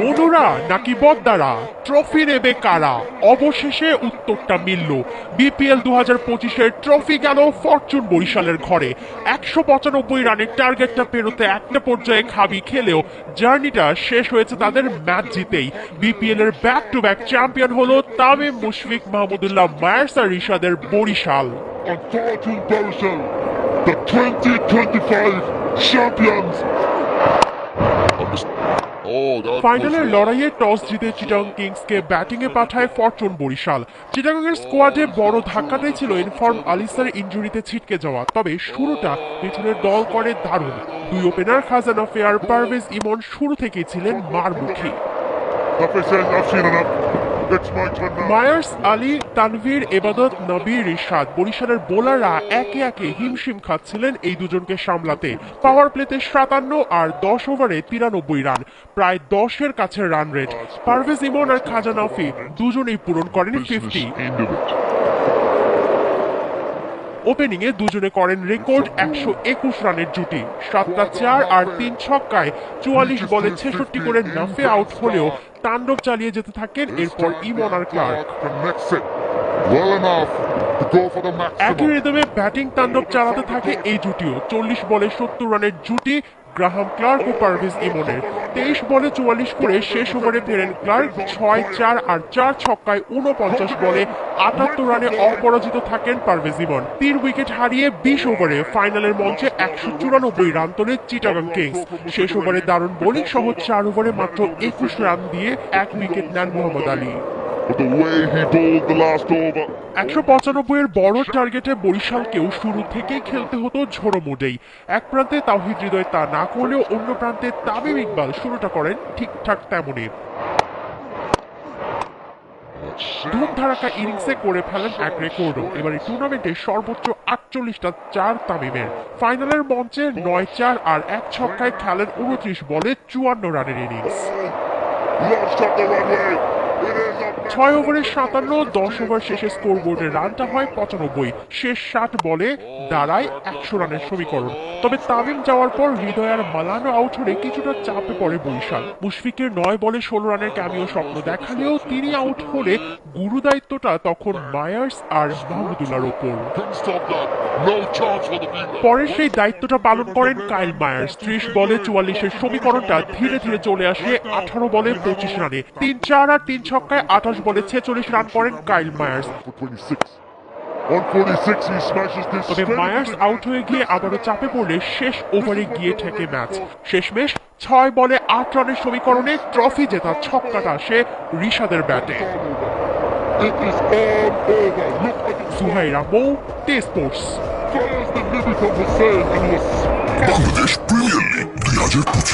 মনুরা নাকি বদ্দারা ট্রফি নেবে কারা অবশেষে উত্তরটা মিলল বিপিএল দু হাজার পঁচিশের ট্রফি গেল ফরচুন বরিশালের ঘরে একশো পঁচানব্বই রানের টার্গেটটা পেরোতে একটা পর্যায়ে খাবি খেলেও জার্নিটা শেষ হয়েছে তাদের ম্যাচ জিতেই বিপিএল এর ব্যাক টু ব্যাক চ্যাম্পিয়ন হলো তামিম মুশফিক মাহমুদুল্লাহ মায়ার্স রিশাদের বরিশাল. The 2025 champions. Oh, ফাইনালের লড়াইয়ে টস জিতে চিটাং কিংসকে ব্যাটিংয়ে পাঠায় ফরচুন বরিশাল। চিটাগাংয়ের স্কোয়াডে বড় ধাক্কাটাই ছিল ইনফর্ম আলিসার ইঞ্জুরিতে ছিটকে যাওয়া। তবে শুরুটা পিছনের দল করে দারুণ। দুই ওপেনার খাজানা ফেয়ার পারভেজ ইমন শুরু থেকেই ছিলেন মারমুখী। মায়ার্স আলী তানভীর এবাদত নবীর রিশাদ বরিশালের বোলাররা একে একে হিমশিম খাচ্ছিলেন এই দুজনকে সামলাতে। পাওয়ার প্লেতে সাতান্ন আর দশ ওভারে তিরানব্বই রান। প্রায় দশের কাছে রান রেট। পারভেজ ইমন আর খাজা নাফি দুজনেই পূরণ করেন fifty End of it. Opening এ দুজনে করেন রেকর্ড একশো একুশ রানের জুটি সাতটা চার আর তিন ছক্কায় চুয়াল্লিশ বলে ছেষট্টি করে নাফে আউট হলেও তাণ্ডব চালিয়ে যেতে থাকেন এরপর ইমন আর ক্লার্ক একই. রিদমে ব্যাটিং তাণ্ডব চালাতে থাকে এই জুটিও চল্লিশ বলে সত্তর রানের জুটি গ্রাহাম ক্লার্ক ও পারভেজ ইমনের তেইশ বলে চুয়াল্লিশ করে শেষ ওভারে ফেরেন ক্লার্ক ছয়, চার আর চার ছক্কায় উনপঞ্চাশ বলে আটাত্তর রানে অপরাজিত থাকেন পারভেজ ইমন। তিন উইকেট হারিয়ে বিশ ওভারে ফাইনালের মঞ্চে একশো চুরানব্বই রান তোলে চিটাগাং কিংস। শেষ ওভারে দারুণ বোলিং সহ চার ওভারে মাত্র একুশ রান দিয়ে এক উইকেট নেন Mohammad Ali. But the way he bowled the last over. একশো পঁচানব্বই এর বড় টার্গেটে বরিশালকেও শুরু থেকেই খেলতে হতো ঝোড়ো মুডেই। এক প্রান্তে তাওহিদ হৃদয় তা না করলেও অন্য প্রান্তে তামিম ইকবাল শুরুটা করেন ঠিকঠাক তেমনই। ধুমধারাকা ইনিংসে করে ফেলেন এক রেকর্ডও। এবার এই টুর্নামেন্টে সর্বোচ্চ আটচল্লিশটা চার তামিমের। ফাইনালের মঞ্চে নয় চার আর এক ছক্কায় খেলেন উনত্রিশ বলে চুয়ান্ন রানের ইনিংস ছয় ওভারে সাতান্ন, দশ ওভার শেষে স্কোর বোর্ডে রানটা হয় পঁচানব্বই। শেষ ষাট বলে দাঁড়ায় একশো রানের সমীকরণ। তবে তামিম যাওয়ার পর হৃদয় আর মালানো আউট হলে কিছুটা চাপে পড়ে বরিশাল। মুশফিকের নয় বলে ষোলো রানের ক্যামিও স্বপ্ন দেখালেও তিনি আউট হলে গুরু দায়িত্বটা তখন মায়ার্স আর মাহমুদুল্লাহর ওপর. পরে সেই দায়িত্বটা পালন করেন কাইল মায়ার্স। ত্রিশ বলে চুয়াল্লিশের সমীকরণটা ধীরে ধীরে চলে আসে আঠারো বলে পঁচিশ রানে। তিন চার আর তিন ছক্কায় আঠাশ বলে ছেচল্লিশ রান করেন Kyle Mayers. For 26. On 46, he smashes তবে মায়ার্স আউট হয়ে গিয়ে আবারও চাপে পড়লে শেষ ওভারে গিয়ে ঠেকে ম্যাচ। শেষমেশ ছয় বলে আট রানের সমীকরণে ট্রফি জেতার ছক্কাটা আসে রিশাদের ব্যাটে। সুহাইরা মৌ টে স্পোর্টস। বাংলাদেশ প্রিমিয়ার লিগ দুই হাজার পঁচিশ।